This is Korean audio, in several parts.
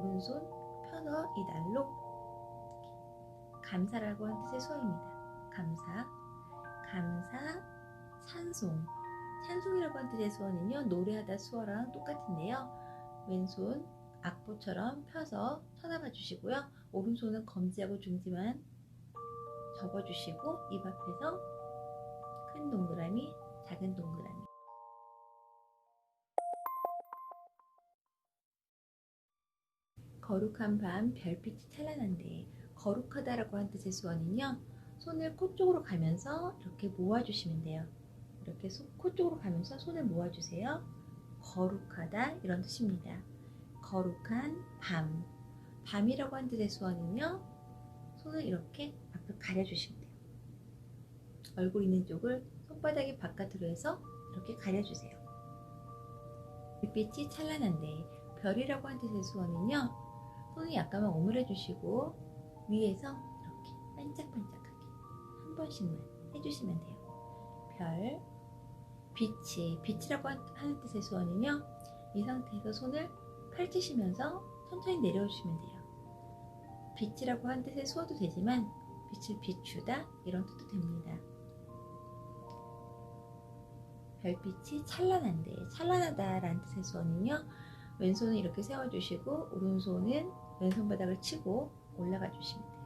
오른손 펴서 이 날로 감사라고 하는 뜻의 수어입니다. 감사, 감사, 찬송. 찬송이라고 하는 뜻의 수어는요, 노래하다 수어랑 똑같은데요. 왼손 악보처럼 펴서 쳐다봐 주시고요. 오른손은 검지하고 중지만 접어주시고 입 앞에서 큰 동그라미, 작은 동그라미. 거룩한 밤 별빛이 찬란한데 거룩하다라고 한 뜻의 수어는요. 손을 코 쪽으로 가면서 이렇게 모아주시면 돼요. 이렇게 코 쪽으로 가면서 손을 모아주세요. 거룩하다 이런 뜻입니다. 거룩한 밤. 밤이라고 한 뜻의 수어는요. 손을 이렇게 앞을 가려주시면 돼요. 얼굴 있는 쪽을 손바닥이 바깥으로 해서 이렇게 가려주세요. 빛이 찬란한데 별이라고 한 뜻의 수어는요. 손을 약간만 오므려 주시고 위에서 이렇게 반짝반짝하게 한 번씩만 해주시면 돼요. 별, 빛이, 빛이라고 하는 뜻의 수어는요. 이 상태에서 손을 펼치시면서 천천히 내려오시면 돼요. 빛이라고 하는 뜻의 수어도 되지만 빛을 비추다 이런 뜻도 됩니다. 별빛이 찬란한데 찬란하다라는 뜻의 수어는요. 왼손을 이렇게 세워주시고 오른손은 왼손 바닥을 치고 올라가 주시면 돼요.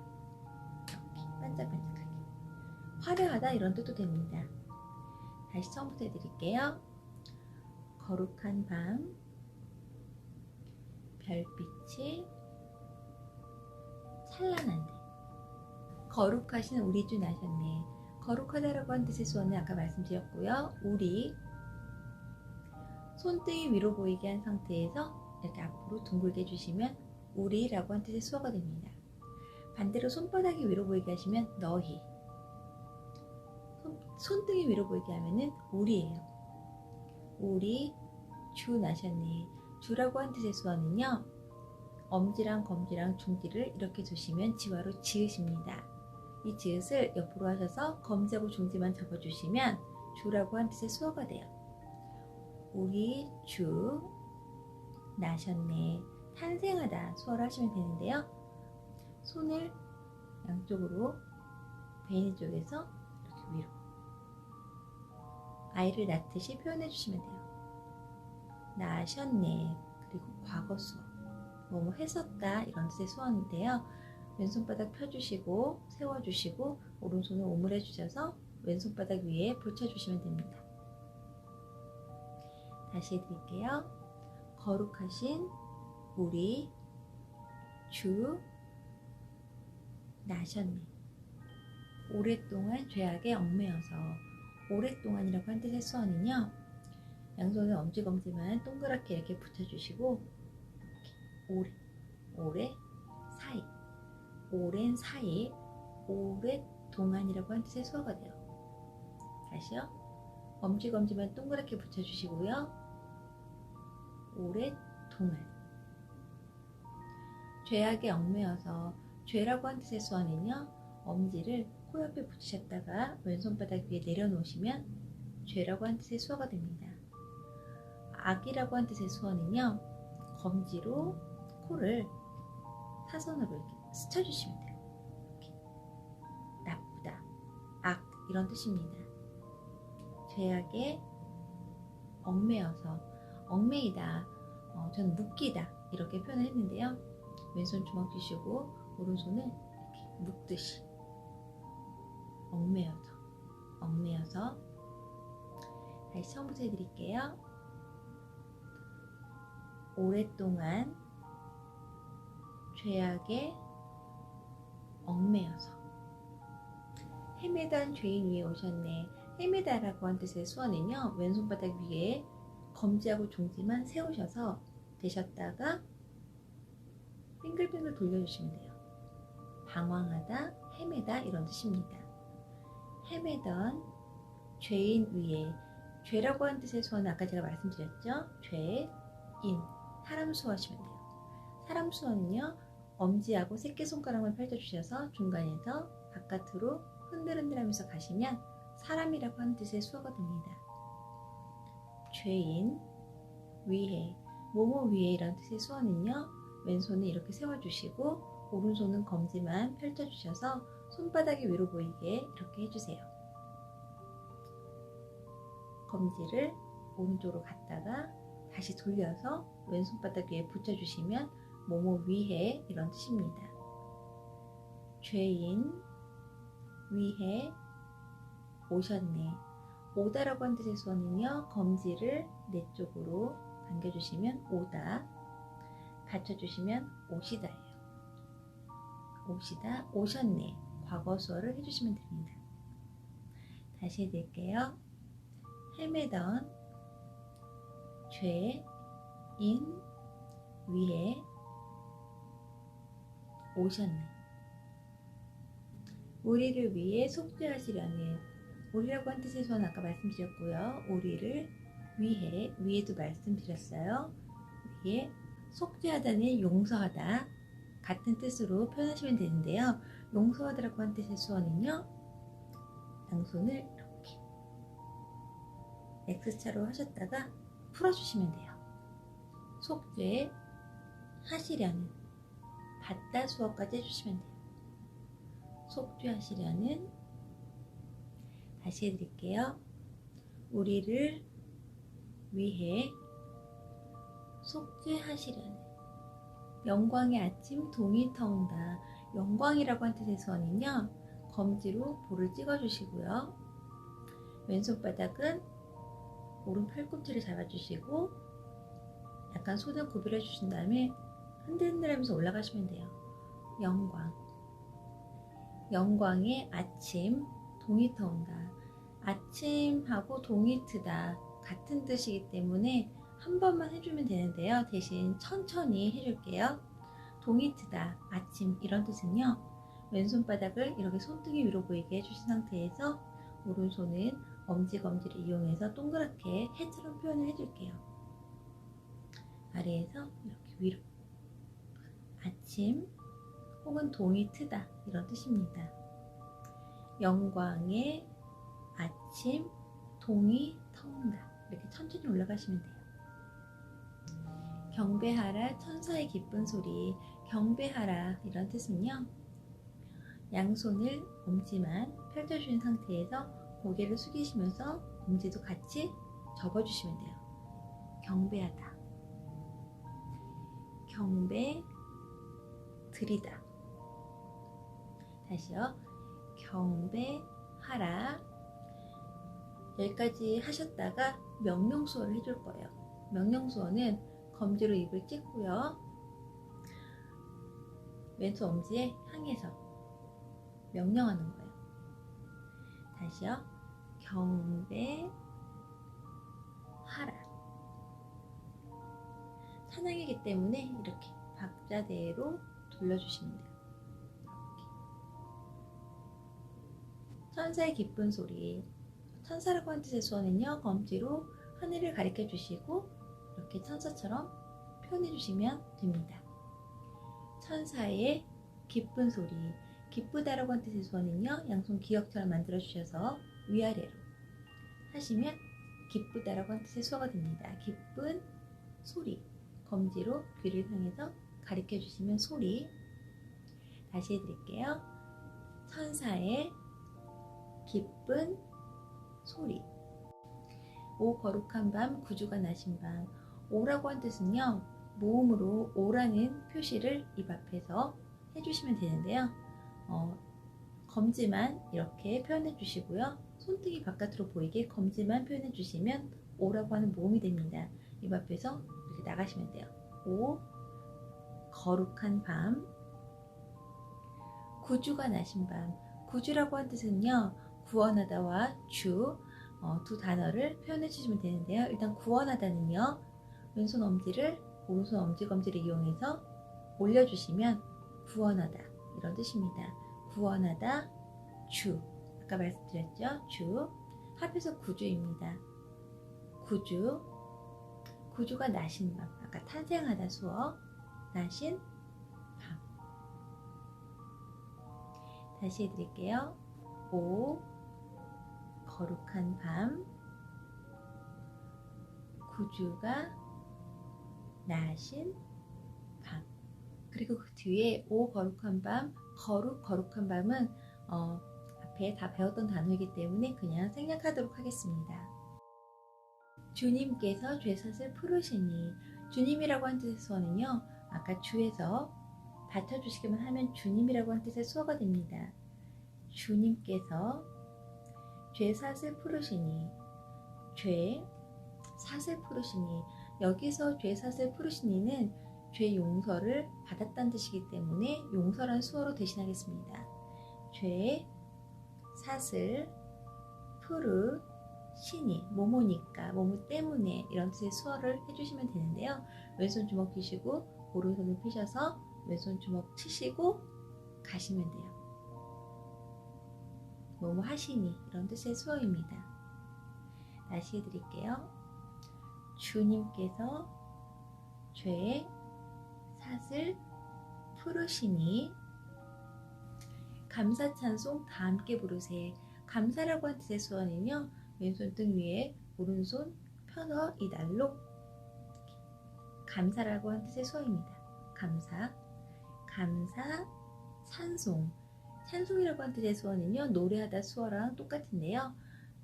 이렇게 반짝반짝하게 화려하다 이런 뜻도 됩니다. 다시 처음부터 해드릴게요. 거룩한 밤 별빛이 찬란한데 거룩하신 우리 주 나셨네. 거룩하다라고 한 뜻의 수어는 아까 말씀드렸고요. 우리 손등이 위로 보이게 한 상태에서 이렇게 앞으로 둥글게 해주시면 우리라고 한 뜻의 수어가 됩니다. 반대로 손바닥이 위로 보이게 하시면 너희 손, 등이 위로 보이게 하면은 우리예요. 우리 주 나셨네. 주라고 한 뜻의 수어는요. 엄지랑 검지랑 중지를 이렇게 두시면 지화로 지으십니다. 이 지읒을 옆으로 하셔서 검지하고 중지만 접어주시면 주라고 한 뜻의 수어가 돼요. 우리 주 나셨네. 탄생하다 수어를 하시면 되는데요. 손을 양쪽으로 베니 쪽에서 이렇게 위로 아이를 낳듯이 표현해 주시면 돼요. 나셨네. 그리고 과거 수어. 뭐뭐 했었다 이런 뜻의 수어인데요. 왼손바닥 펴주시고 세워주시고 오른손을 오므려 주셔서 왼손바닥 위에 붙여주시면 됩니다. 다시 해드릴게요. 거룩하신 우리 주 나셨네. 오랫동안 죄악에 얽매여서 오랫동안이라고 한 뜻의 수어는요. 양손을 엄지검지만 동그랗게 이렇게 붙여주시고 오래, 오래, 사이 오랜 사이, 오랫동안이라고 한 뜻의 수어가 돼요. 다시요. 엄지검지만 동그랗게 붙여주시고요. 오랫동안. 죄악에 얽매여서 죄라고 한 뜻의 수어는요. 엄지를 코 옆에 붙이셨다가 왼손바닥 위에 내려놓으시면 죄라고 한 뜻의 수어가 됩니다. 악이라고 한 뜻의 수어는요. 검지로 코를 사선으로 이렇게 스쳐주시면 돼요. 이렇게. 나쁘다, 악 이런 뜻입니다. 죄악에 얽매여서 얽매이다, 어, 저는 묶이다 이렇게 표현을 했는데요. 왼손 주먹 쥐시고 오른손을 이렇게 묶듯이 얽매여서 얽매여서 다시 처음부터 해드릴게요. 오랫동안 죄악에 얽매여서 헤매던 죄인 위에 오셨네. 헤매다라고 한 뜻의 수어는요. 왼손바닥 위에 검지하고 종지만 세우셔서 되셨다가 빙글빙글 돌려주시면 돼요. 방황하다, 헤매다 이런 뜻입니다. 헤매던 죄인 위에 죄라고 한 뜻의 수어는 아까 제가 말씀드렸죠. 죄, 인, 사람 수어하시면 돼요. 사람 수어는요. 엄지하고 새끼손가락을 펼쳐주셔서 중간에서 바깥으로 흔들흔들하면서 가시면 사람이라고 하는 뜻의 수어가 됩니다. 죄인, 위해, 모모 위에 이런 뜻의 수어는요. 왼손은 이렇게 세워주시고 오른손은 검지만 펼쳐주셔서 손바닥이 위로 보이게 이렇게 해주세요. 검지를 오른쪽으로 갔다가 다시 돌려서 왼손바닥 위에 붙여주시면 모모 위에 이런 뜻입니다. 죄인 위에 오셨네. 오다라고 한 뜻의 수어는요. 검지를 내 쪽으로 당겨주시면 오다. 받쳐주시면 오시다예요. 오시다, 오셨네. 과거 수어를 해주시면 됩니다. 다시 해드릴게요. 헤매던 죄인 위에 오셨네. 우리를 위해 속죄하시려는 우리라고 한 뜻의 수는 아까 말씀드렸고요. 우리를 위해 위에도 말씀드렸어요. 위에 속죄하다는 용서하다 같은 뜻으로 표현하시면 되는데요. 용서하다라고 한 뜻의 수어는요. 양손을 이렇게 X자로 하셨다가 풀어주시면 돼요. 속죄 하시려는 받다 수어까지 해주시면 돼요. 속죄하시려는 다시 해드릴게요. 우리를 위해 속죄하시려는 영광의 아침 동이 터온다. 영광이라고 한 뜻의 수어는요. 검지로 볼을 찍어주시고요. 왼손 바닥은 오른 팔꿈치를 잡아주시고 약간 손을 구부려 주신 다음에 흔들흔들하면서 올라가시면 돼요. 영광 영광의 아침 동이 터온다. 아침하고 동이 트다 같은 뜻이기 때문에 한 번만 해주면 되는데요. 대신 천천히 해줄게요. 동이 트다 아침 이런 뜻은요. 왼손바닥을 이렇게 손등이 위로 보이게 해주신 상태에서 오른손은 엄지검지를 이용해서 동그랗게 해처럼 표현을 해줄게요. 아래에서 이렇게 위로 아침 혹은 동이 트다 이런 뜻입니다. 영광의 아침 동이 터온다 이렇게 천천히 올라가시면 돼요. 경배하라 천사의 기쁜 소리 경배하라 이런 뜻은요. 양손을 엄지만 펼쳐주신 상태에서 고개를 숙이시면서 엄지도 같이 접어주시면 돼요. 경배하다. 경배 드리다. 다시요. 경배하라. 여기까지 하셨다가 명령수어를 해줄 거예요. 명령수어는 검지로 입을 찍고요. 왼손 엄지에 향해서 명령하는 거예요. 다시요. 경배하라. 찬양이기 때문에 이렇게 박자대로 돌려주시면 돼요. 천사의 기쁜 소리. 천사라고 한 뜻의 수어는요, 검지로 하늘을 가리켜 주시고, 이렇게 천사처럼 표현해 주시면 됩니다. 천사의 기쁜 소리. 기쁘다라고 한 뜻의 수어는요, 양손 기역처럼 만들어 주셔서 위아래로 하시면 기쁘다라고 한 뜻의 수어가 됩니다. 기쁜 소리. 검지로 귀를 향해서 가리켜 주시면 소리. 다시 해드릴게요. 천사의 기쁜 소리. 오 거룩한 밤 구주가 나신 밤. 오라고 한 뜻은요. 모음으로 오라는 표시를 입 앞에서 해주시면 되는데요. 어, 검지만 이렇게 표현해 주시고요. 손등이 바깥으로 보이게 검지만 표현해 주시면 오라고 하는 모음이 됩니다. 입 앞에서 이렇게 나가시면 돼요. 오 거룩한 밤 구주가 나신 밤 구주라고 한 뜻은요. 구원하다와 주, 어, 두 단어를 표현해 주시면 되는데요. 일단 구원하다는요. 왼손 엄지를 오른손 엄지검지를 이용해서 올려주시면 구원하다 이런 뜻입니다. 구원하다 주 아까 말씀드렸죠. 주 합해서 구주입니다. 구주 구주가 나신 밤 아까 탄생하다 수어 나신 밤 다시 해드릴게요. 오 거룩한 밤 구주가 나신 밤 그리고 그 뒤에 오 거룩한 밤, 거룩 거룩한 밤은 어, 앞에 다 배웠던 단어이기 때문에 그냥 생략하도록 하겠습니다. 주님께서 죄사슬 풀으시니 주님이라고 한 뜻의 수어는요. 아까 주에서 받쳐주시기만 하면 주님이라고 한 뜻의 수어가 됩니다. 주님께서 죄사슬 풀으시니 죄 사슬 풀으시니 여기서 죄 사슬 풀으시니는 죄 용서를 받았다는 뜻이기 때문에 용서란 수어로 대신하겠습니다. 죄 사슬 푸르 신이 모모니까 모모 때문에 이런 뜻의 수어를 해주시면 되는데요. 왼손 주먹 피시고 오른손을 피셔서 왼손 주먹 치시고 가시면 돼요. 뭐뭐 하시니 이런 뜻의 수어입니다. 다시 해드릴게요. 주님께서 죄 사슬 푸르시니 감사 찬송 다 함께 부르세. 감사라고 한 뜻의 수어는요 왼손 등 위에 오른손 펴서 이 날로 감사라고 한 뜻의 수어입니다. 감사 감사 찬송. 찬송이라고 한 뜻의 수어는요 노래하다 수어랑 똑같은데요.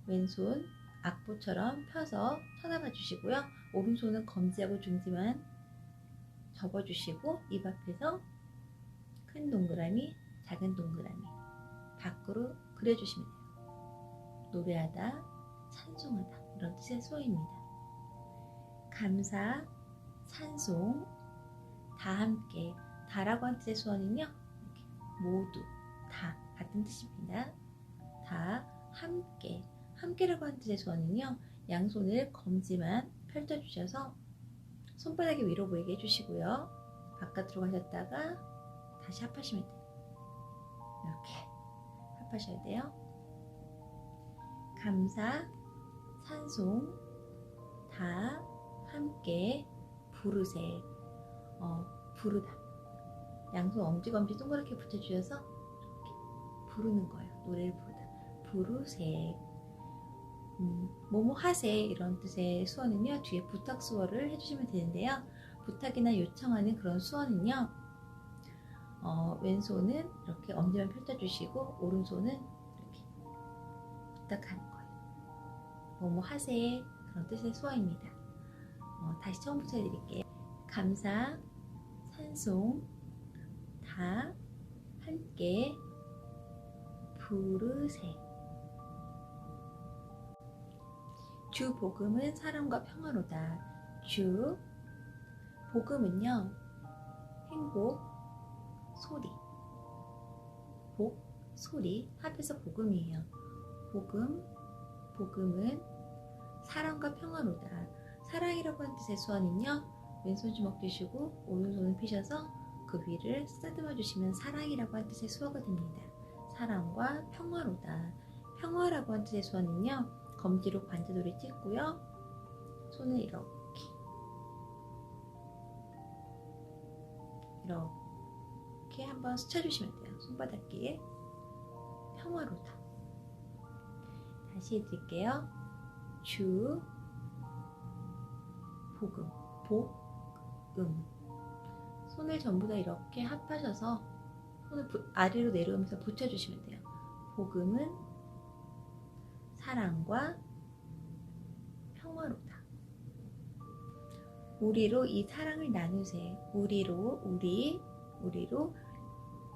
왼손 악보처럼 펴서 쳐다봐 주시고요. 오른손은 검지하고 중지만 접어주시고 입 앞에서 큰 동그라미, 작은 동그라미 밖으로 그려주시면 돼요. 노래하다, 찬송하다 이런 뜻의 수어입니다. 감사, 찬송, 다 함께 다라고 한 뜻의 수어는요. 모두, 다 같은 뜻입니다. 다 함께 함께라고 한 뜻의 소원은요. 양손을 검지만 펼쳐주셔서 손바닥이 위로 보이게 해주시고요. 바깥으로 가셨다가 다시 합하시면 돼요. 이렇게 합하셔야 돼요. 감사, 찬송, 다 함께 부르세. 어, 부르다. 양손 엄지검지 동그랗게 붙여주셔서 이렇게 부르는 거예요. 노래를 부르다. 부르세. 음, 뭐뭐 하세 이런 뜻의 수어는요 뒤에 부탁 수어를 해주시면 되는데요. 부탁이나 요청하는 그런 수어는요 어, 왼손은 이렇게 엄지만 펼쳐주시고 오른손은 이렇게 부탁하는 거예요. 뭐뭐 하세 그런 뜻의 수어입니다. 어, 다시 처음부터 해드릴게요. 감사 찬송 다 함께 부르세 주 복음은 사랑과 평화로다. 주 복음은요. 행복 소리 복 소리 합해서 복음이에요. 복음 복음은 사랑과 평화로다. 사랑이라고 한 뜻의 수어는요. 왼손 주먹 드시고 오른손을 피셔서 그 위를 쓰다듬어 주시면 사랑이라고 한 뜻의 수어가 됩니다. 사랑과 평화로다. 평화라고 한 뜻의 수어는요. 검지로 관자놀이 찍고요. 손을 이렇게 이렇게 한번 스쳐주시면 돼요. 손바닥끼에 평화로다. 다시 해드릴게요. 주 복음 복음 손을 전부 다 이렇게 합하셔서 손을 아래로 내려오면서 붙여주시면 돼요. 복음은 사랑과 평화로다. 우리로 이 사랑을 나누세. 우리로 우리 우리로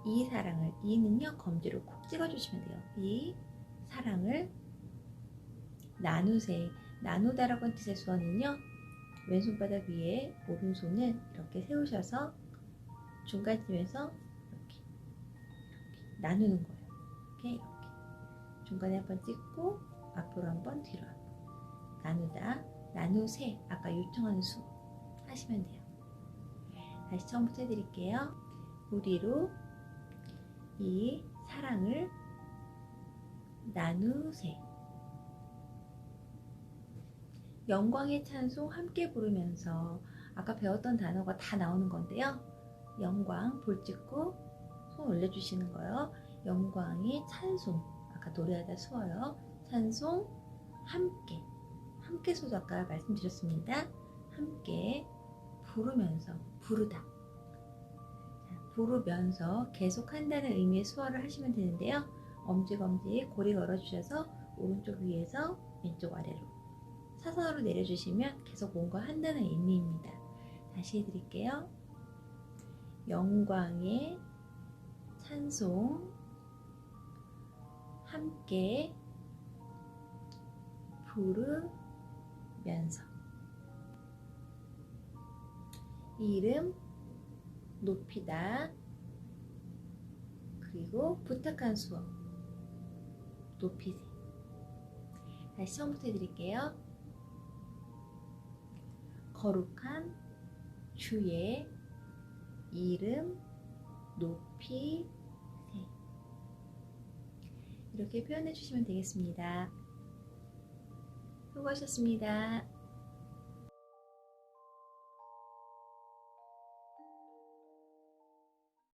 이 사랑을 이는요 검지로 콕 찍어주시면 돼요. 이 사랑을 나누세. 나누다라고 한 뜻의 수어는요 왼손바닥 위에 오른손을 이렇게 세우셔서 중간쯤에서 이렇게, 이렇게 나누는 거예요. 이렇게 이렇게 중간에 한 번 찍고 앞으로 한번 뒤로 한번 나누다 나누세. 아까 요청하는 수 하시면 돼요. 다시 처음부터 해드릴게요. 우리로 이 사랑을 나누세. 영광의 찬송 함께 부르면서 아까 배웠던 단어가 다 나오는 건데요. 영광 볼 찍고 손 올려주시는 거예요. 영광의 찬송. 아까 노래하다 수어요 찬송 함께 함께 소도 아까 말씀드렸습니다. 함께 부르면서 부르다. 자, 부르면서 계속 한다는 의미의 수어를 하시면 되는데요. 엄지검지 고리 걸어주셔서 오른쪽 위에서 왼쪽 아래로 사선으로 내려주시면 계속 뭔가 한다는 의미입니다. 다시 해드릴게요. 영광의 찬송 함께 부르면서 이름 높이다. 그리고 부탁한 수업 높이세. 다시 처음부터 해드릴게요. 거룩한 주의 이름 높이세. 이렇게 표현해 주시면 되겠습니다 수고하셨습니다.